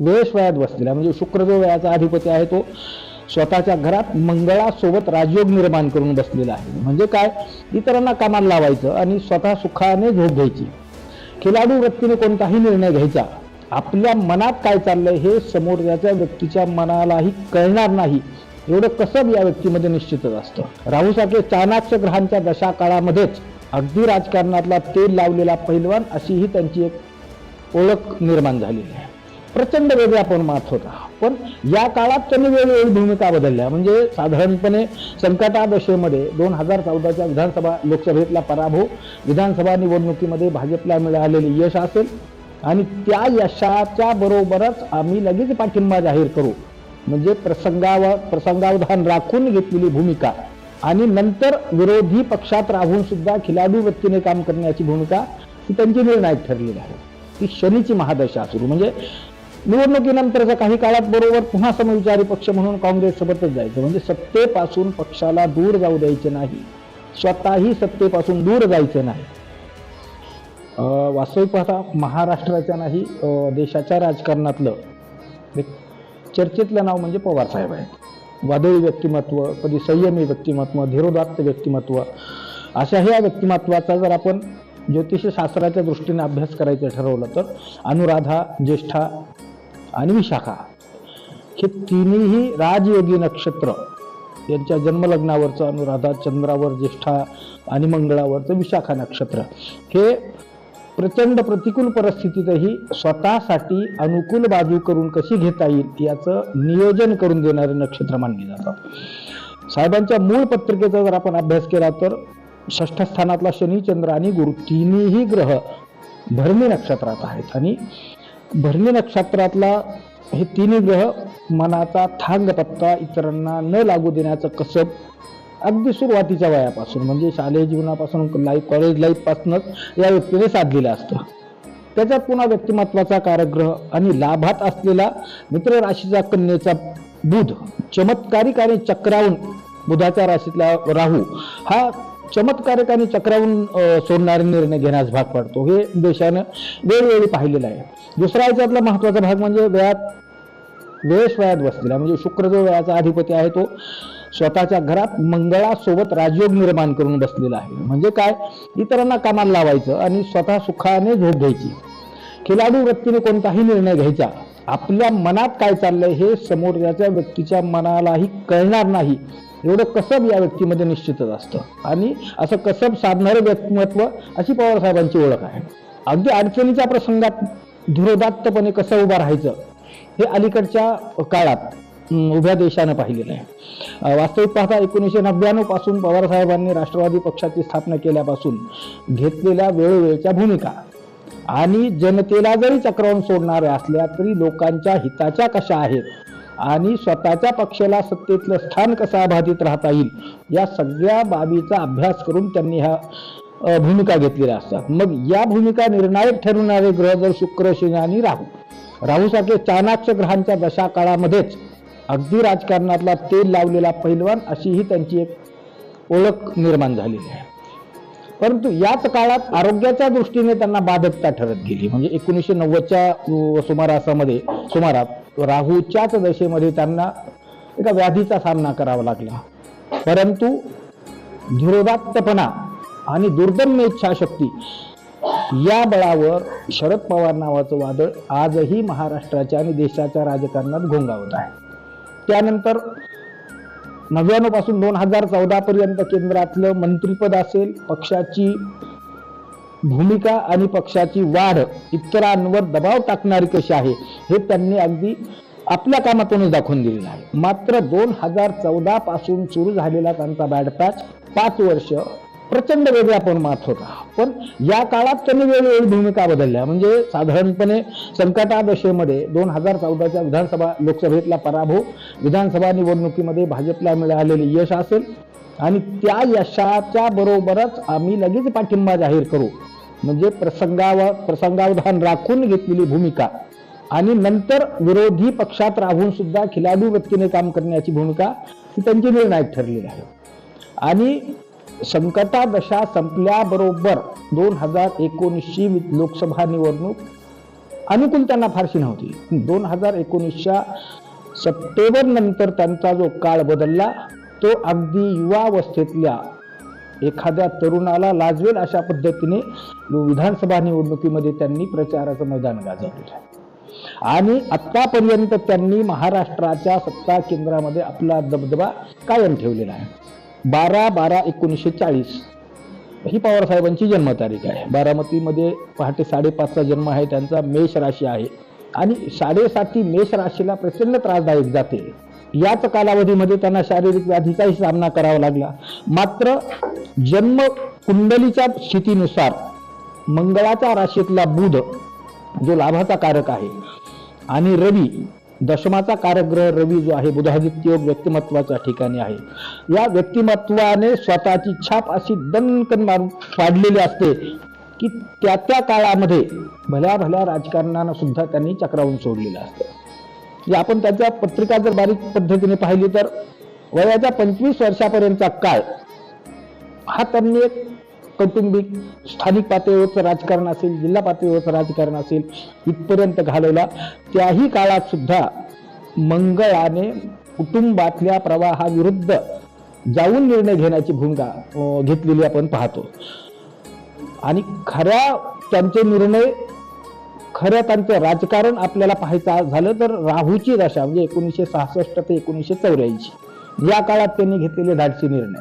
वेळेस बसलेला म्हणजे शुक्र जो वयाचा अधिपती आहे तो स्वतःच्या घरात मंगळासोबत राजयोग निर्माण करून बसलेला आहे. म्हणजे काय? इतरांना कामाला लावायचं आणि स्वतः सुखाने झोप घ्यायची. खिलाडू वृत्तीने कोणताही निर्णय घ्यायचा आपल्या मनात काय चाललंय हे समोरच्या व्यक्तीच्या मनालाही कळणार नाही. एवढं कसब या व्यक्तीमध्ये निश्चितच असतं? राहूसारखे चाणाक्ष ग्रहांच्या दशा काळामध्येच अगदी राजकारणातला तेल लावलेला पैलवान अशीही त्यांची एक ओळख निर्माण झालेली आहे. प्रचंड वेगळा आपण मात होता पण या काळात त्यांनी वेगवेगळी भूमिका बदलल्या. म्हणजे साधारणपणे संकटादशेमध्ये दोन हजार चौदाच्या विधानसभा लोकसभेतला पराभव विधानसभा निवडणुकीमध्ये भाजपला मिळालेले यश असेल आणि त्या यशाच्या बरोबरच आम्ही लगेच पाठिंबा जाहीर करू. म्हणजे प्रसंगावर प्रसंगावधान राखून घेतलेली भूमिका आणि नंतर विरोधी पक्षात राहून सुद्धा खिलाडू व्यक्तीने काम करण्याची भूमिका ही त्यांची निर्णायक ठरलेली आहे. ती शनीची महादशा सुरू. म्हणजे निवडणुकीनंतरच्या काही काळात बरोबर पुन्हा समविचारी पक्ष म्हणून काँग्रेससोबतच जायचं. म्हणजे सत्तेपासून पक्षाला दूर जाऊ द्यायचे नाही. स्वतःही सत्तेपासून दूर जायचे नाही. वास्तविक पाहता महाराष्ट्राच्या नाही देशाच्या राजकारणातलं एक चर्चेतलं नाव म्हणजे पवारसाहेब आहेत. वादळी व्यक्तिमत्व कधी संयमी व्यक्तिमत्व धीरोदात्त व्यक्तिमत्व अशा ह्या व्यक्तिमत्वाचा जर आपण ज्योतिषशास्त्राच्या दृष्टीने अभ्यास करायचं ठरवलं तर अनुराधा ज्येष्ठा आणि विशाखा हे तिन्ही राजयोगी नक्षत्र यांच्या जन्मलग्नावरचं अनुराधा चंद्रावर ज्येष्ठा आणि मंगळावरचं विशाखा नक्षत्र. हे प्रचंड प्रतिकूल परिस्थितीतही स्वतःसाठी अनुकूल बाजू करून कशी घेता येईल याचं नियोजन करून देणारे नक्षत्र मानले जातात साहेबांच्या मूळ पत्रिकेचा जर आपण अभ्यास केला तर षष्ठ स्थानातला शनी चंद्र आणि गुरु तिन्ही ग्रह भरणी नक्षत्रात आहेत. आणि भरणी नक्षत्रातला हे तिन्ही ग्रह मनाचा थांग पत्ता इतरांना न लागू देण्याचं कसब अगदी सुरुवातीच्या वयापासून म्हणजे शालेय जीवनापासून लाईफ कॉलेज लाईफपासूनच या व्यक्तीने साधलेलं असतं. त्याच्यात पुन्हा व्यक्तिमत्वाचा कारग्रह आणि लाभात असलेला मित्र राशीचा कन्येचा बुध चमत्कारिक आणि चक्रावून बुधाच्या राशीतला राहू हा चमत्कारक आणि चक्रावून सोडणारे निर्णय घेण्यास भाग पडतो. हे देशानं वेळोवेळी पाहिलेलं आहे. दुसरा याच्यातला महत्त्वाचा भाग म्हणजे वेळात वेळेस वयात बसलेला म्हणजे शुक्र जो वेळाचा अधिपती आहे तो स्वतःच्या घरात मंगळासोबत राजयोग निर्माण करून बसलेला आहे. म्हणजे काय? इतरांना कामाला लावायचं आणि स्वतः सुखाने झोप घ्यायची. खिलाडू व्यक्तीने कोणताही निर्णय घ्यायचा आपल्या मनात काय चाललंय हे समोरच्या व्यक्तीच्या मनालाही कळणार नाही. एवढं कसब या व्यक्तीमध्ये निश्चितच असतं. आणि असं कसब साधणारं व्यक्तिमत्व अशी पवार साहेबांची ओळख आहे. अगदी अडचणीच्या प्रसंगात धुरोदात्तपणे कसं उभं राहायचं हे अलीकडच्या काळात उभ्या देशानं पाहिलेलं आहे. वास्तविक पाहता एकोणीसशे नव्याण्णवपासून पवार साहेबांनी राष्ट्रवादी पक्षाची स्थापना केल्यापासून घेतलेल्या वेळोवेळच्या भूमिका आणि जनतेला जरी चक्रावून सोडणाऱ्या असल्या तरी लोकांच्या हिताच्या कशा आहेत आणि स्वतःच्या पक्षाला सत्तेतलं स्थान कसं अबाधित राहता येईल या सगळ्या बाबीचा अभ्यास करून त्यांनी ह्या भूमिका घेतलेल्या असतात. मग या भूमिका निर्णायक ठरवणारे ग्रह जर शुक्र शनी आणि राहू. राहूसारखे चाणाक्ष ग्रहांच्या दशा काळामध्येच अगदी राजकारणातला तेल लावलेला पैलवान अशी ही त्यांची एक ओळख निर्माण झालेली आहे. परंतु याच काळात आरोग्याच्या दृष्टीने त्यांना बाधकता ठरत गेली. म्हणजे एकोणीसशे नव्वदच्या सुमारासामध्ये सुमारात राहूच्याच दशेमध्ये त्यांना एका व्याधीचा सामना करावा लागला. परंतु धीरोदात्तपणा आणि दुर्दम्य इच्छाशक्ती या बळावर शरद पवार नावाचं वादळ आजही महाराष्ट्राच्या आणि देशाच्या राजकारणात घोंगावत आहे. त्यानंतर नव्याण्णवपासून दोन हजार चौदा पर्यंत केंद्रातलं मंत्रिपद असेल पक्षाची भूमिका आणि पक्षाची वाढ इतरांवर दबाव टाकणारी कशी आहे हे त्यांनी अगदी आपल्या कामातूनच दाखवून दिलेलं आहे. मात्र दोन हजार चौदा पासून सुरू झालेला त्यांचा बॅड पॅच पाच वर्ष प्रचंड वेगळा पण मात होता. पण या काळात त्यांनी वेगवेगळी भूमिका बदलल्या. म्हणजे साधारणपणे संकटादशेमध्ये दोन हजार चौदाच्या विधानसभा लोकसभेतला पराभव विधानसभा निवडणुकीमध्ये भाजपला मिळालेले यश असेल आणि त्या यशाच्या बरोबरच आम्ही लगेच पाठिंबा जाहीर करू. म्हणजे प्रसंगावर प्रसंगावधान राखून घेतलेली भूमिका. आणि नंतर विरोधी पक्षात राहून सुद्धा खिलाडू वृत्तीने काम करण्याची भूमिका ही त्यांची निर्णायक ठरलेली आहे. आणि संकटादशा संपल्याबरोबर दोन हजार एकोणीसची लोकसभा निवडणूक अनुकूल त्यांना फारशी नव्हती. दोन हजार एकोणीसच्या सप्टेंबर नंतर त्यांचा जो काळ बदलला तो अगदी युवावस्थेतल्या एखाद्या तरुणाला लाजवेल अशा पद्धतीने विधानसभा निवडणुकीमध्ये त्यांनी प्रचाराचं मैदान गाजवलेलं आहे. आणि आत्तापर्यंत त्यांनी महाराष्ट्राच्या सत्ता केंद्रामध्ये आपला दबदबा कायम ठेवलेला आहे. बारा बारा एकोणीसशे चाळीस ही पवारसाहेबांची जन्मतारीख आहे. बारामतीमध्ये पहाटे साडेपाचचा जन्म आहे त्यांचा मेष राशी आहे. आणि साडेसाती मेष राशीला प्रचंड त्रासदायक जाते. याच कालावधीमध्ये त्यांना शारीरिक व्याधीचाही सामना करावा लागला. मात्र जन्म कुंडलीच्या स्थितीनुसार मंगळाच्या राशीतला बुध जो लाभाचा कारक आहे आणि रवी दशमाचा कारकग्रह रवी जो आहे बुधादित्य योग व्यक्तिमत्वाच्या ठिकाणी आहे. या व्यक्तिमत्वाने स्वतःची छाप अशी दणकन मारून पाडलेली असते की त्या त्या काळामध्ये भल्या भल्या राजकारणानं सुद्धा त्यांनी चक्रावून सोडलेलं असतं. की आपण त्याच्या पत्रिका जर बारीक पद्धतीने पाहिली तर वयाच्या पंचवीस वर्षापर्यंतचा काळ हा त्यांनी एक कौटुंबिक स्थानिक पातळीवरचं राजकारण असेल जिल्हा पातळीवरचं राजकारण असेल इथपर्यंत घालवला. त्याही काळात सुद्धा मंगळाने कुटुंबातल्या प्रवाहाविरुद्ध जाऊन निर्णय घेण्याची भूमिका घेतलेली आपण पाहतो. आणि खऱ्या त्यांचे निर्णय खरं त्यांचं राजकारण आपल्याला पाहायचं झालं तर राहूची दशा म्हणजे एकोणीसशे सहासष्ट ते एकोणीसशे चौऱ्याऐंशी. या काळात त्यांनी घेतलेले धाडसी निर्णय.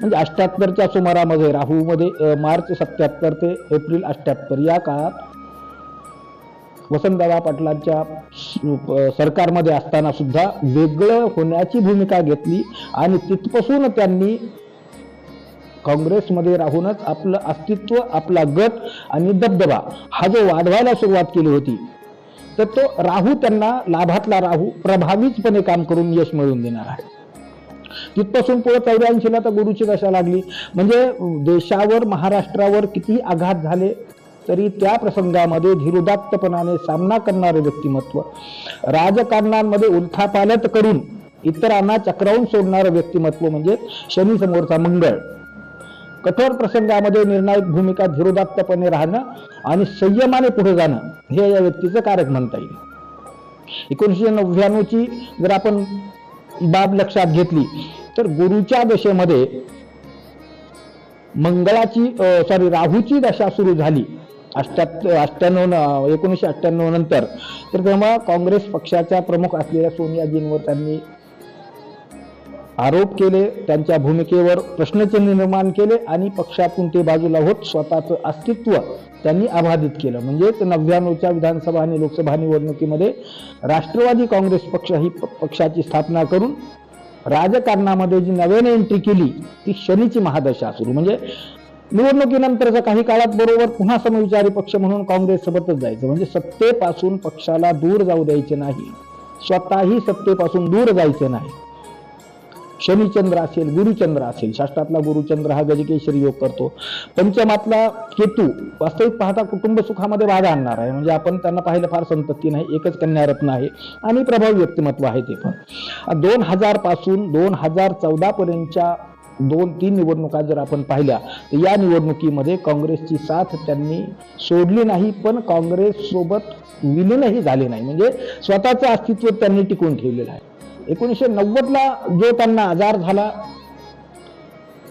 म्हणजे अठ्ठ्याहत्तरच्या सुमारामध्ये राहूमध्ये मार्च सत्याहत्तर ते एप्रिल अठ्ठ्याहत्तर या काळात वसंतदादा पाटलांच्या सरकारमध्ये असताना सुद्धा वेगळं होण्याची भूमिका घेतली आणि तिथपासून त्यांनी काँग्रेसमध्ये राहूनच आपलं अस्तित्व आपला गट आणि दबदबा हा जो वाढवायला सुरुवात केली होती तर तो राहू त्यांना लाभातला राहू प्रभावीचपणे काम करून यश मिळवून देणार आहे. तिथपासून पुढे चौऱ्याऐंशीला तर गुरुची दशा लागली. म्हणजे देशावर महाराष्ट्रावर किती आघात झाले तरी त्या प्रसंगामध्ये धीरोदात्तपणाने सामना करणारे व्यक्तिमत्व राजकारणांमध्ये उलथापालट करून इतरांना चक्रावून सोडणारं व्यक्तिमत्व म्हणजे शनी समोरचा मंगळ. कठोर प्रसंगामध्ये निर्णायक भूमिका धीरोदात्तपणे राहणं आणि संयमाने पुढे जाणं हे या व्यक्तीचं कारक म्हणता येईल. एकोणीसशे नव्याण्णवची जर आपण बाब लक्षात घेतली तर गुरुच्या दशेमध्ये मंगळाची सॉरी राहूची दशा सुरू झाली. अष्ट्या अठ्ठ्याण्णव एकोणीसशे अठ्ठ्याण्णव नंतर. तर तेव्हा काँग्रेस पक्षाच्या प्रमुख असलेल्या सोनियाजींवर त्यांनी आरोप केले त्यांच्या भूमिकेवर प्रश्नचिन्ह निर्माण केले आणि पक्षातून ते बाजूला होत स्वतःचं अस्तित्व त्यांनी अबाधित केलं. म्हणजेच नव्याण्णवच्या विधानसभा आणि लोकसभा निवडणुकीमध्ये राष्ट्रवादी काँग्रेस पक्ष ही पक्षाची स्थापना करून राजकारणामध्ये जी नव्याने एंट्री केली ती शनीची महादशा सुरू. म्हणजे निवडणुकीनंतरच्या काही काळात बरोबर पुन्हा समविचारी पक्ष म्हणून काँग्रेससोबतच जायचं. म्हणजे सत्तेपासून पक्षाला दूर जाऊ द्यायचे नाही. स्वतःही सत्तेपासून दूर जायचे नाही. शनिचंद्र असेल गुरुचंद्र असेल शास्त्रातला गुरुचंद्र हा गजकेश्वरी योग करतो. पंचमातला केतू वास्तविक पाहता कुटुंब सुखामध्ये बाधा आणणार आहे. म्हणजे आपण त्यांना पाहिलं फार संपत्ती नाही एकच कन्यारत्न आहे आणि प्रभावी व्यक्तिमत्व आहे ते पण. दोन हजारपासून दोन हजार चौदा पर्यंतच्या दोन तीन निवडणुका जर आपण पाहिल्या तर या निवडणुकीमध्ये काँग्रेसची साथ त्यांनी सोडली नाही पण काँग्रेस सोबत विलीनही झाले नाही. म्हणजे स्वतःचं अस्तित्व त्यांनी टिकून ठेवलेलं आहे. एकोणीसशे नव्वदला जो त्यांना आजार झाला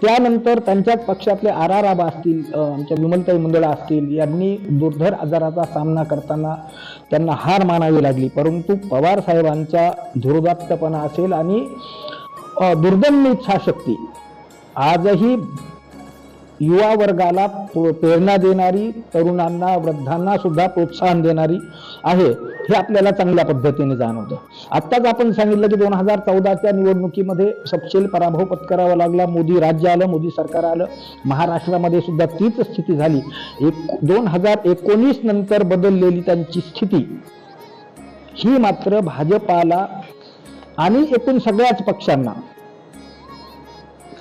त्यानंतर त्यांच्याच पक्षातले आर आर आबा असतील आमच्या विमलताई मंडळा असतील यांनी दुर्धर आजाराचा सामना करताना त्यांना हार मानावी लागली. परंतु पवार साहेबांचा धुरदात्तपणा असेल आणि दुर्दम्य इच्छाशक्ती आजही युवा वर्गाला प्रेरणा देणारी तरुणांना वृद्धांना सुद्धा प्रोत्साहन देणारी आहे हे आपल्याला चांगल्या पद्धतीने जाणवतं. आत्ताच आपण सांगितलं की दोन हजार चौदाच्या निवडणुकीमध्ये सपशेल पराभव पत्करावा लागला. मोदी राज्य आलं मोदी सरकार आलं. महाराष्ट्रामध्ये सुद्धा तीच स्थिती झाली. एक दोन हजार एकोणीस नंतर बदललेली त्यांची स्थिती ही मात्र भाजपाला आणि एकूण सगळ्याच पक्षांना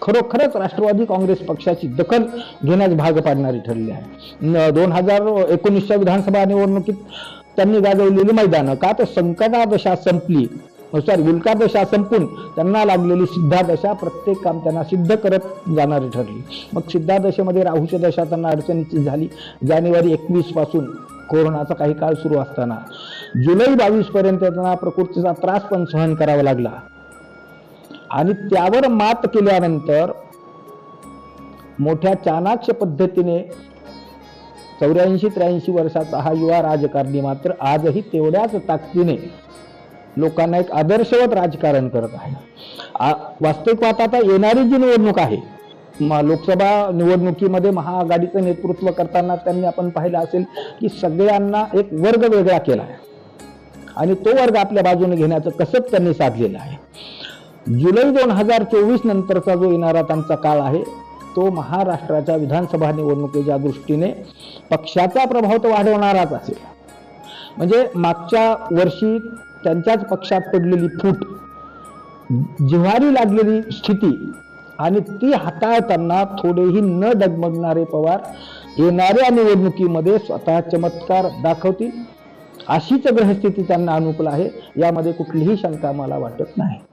खरोखरच राष्ट्रवादी काँग्रेस पक्षाची दखल घेण्यास भाग पाडणारी ठरली आहे. दोन हजार एकोणीसच्या विधानसभा निवडणुकीत त्यांनी गाजवलेली मैदानं का तर संकटादशा संपली सॉरी उल्कादशा संपून त्यांना लागलेली सिद्धादशा प्रत्येक काम त्यांना सिद्ध करत जाणारी ठरली. मग सिद्धादशेमध्ये राहूच्या दशा त्यांना अडचणीची झाली. जानेवारी एकवीसपासून कोरोनाचा काही काळ सुरू असताना जुलै बावीस पर्यंत त्यांना प्रकृतीचा त्रास पण सहन करावा लागला. आणि त्यावर मात केल्यानंतर मोठ्या चाणाक्ष पद्धतीने चौऱ्याऐंशी त्र्याऐंशी वर्षाचा हा युवा राजकारणी मात्र आजही तेवढ्याच ताकदीने लोकांना एक आदर्शवत राजकारण करत आहे. आ- वास्तविक आता येणारी जी निवडणूक आहे म- लोकसभा निवडणुकीमध्ये महाआघाडीचं नेतृत्व करताना त्यांनी आपण पाहिलं असेल की सगळ्यांना एक वर्ग वेगळा केला आहे. आणि तो वर्ग आपल्या बाजूने घेण्याचं कसब त्यांनी साधलेलं आहे. जुलै दोन हजार चोवीस नंतरचा जो येणारा त्यांचा काळ आहे तो महाराष्ट्राच्या विधानसभा निवडणुकीच्या दृष्टीने पक्षाचा प्रभाव तो वाढवणाराच असेल म्हणजे मागच्या वर्षी त्यांच्याच पक्षात पडलेली फूट जिव्हारी लागलेली स्थिती आणि ती हाताळताना थोडेही न डगमगणारे पवार येणाऱ्या निवडणुकीमध्ये स्वतः चमत्कार दाखवतील अशीच ग्रहस्थिती त्यांना अनुकूल आहे यामध्ये कुठलीही शंका मला वाटत नाही.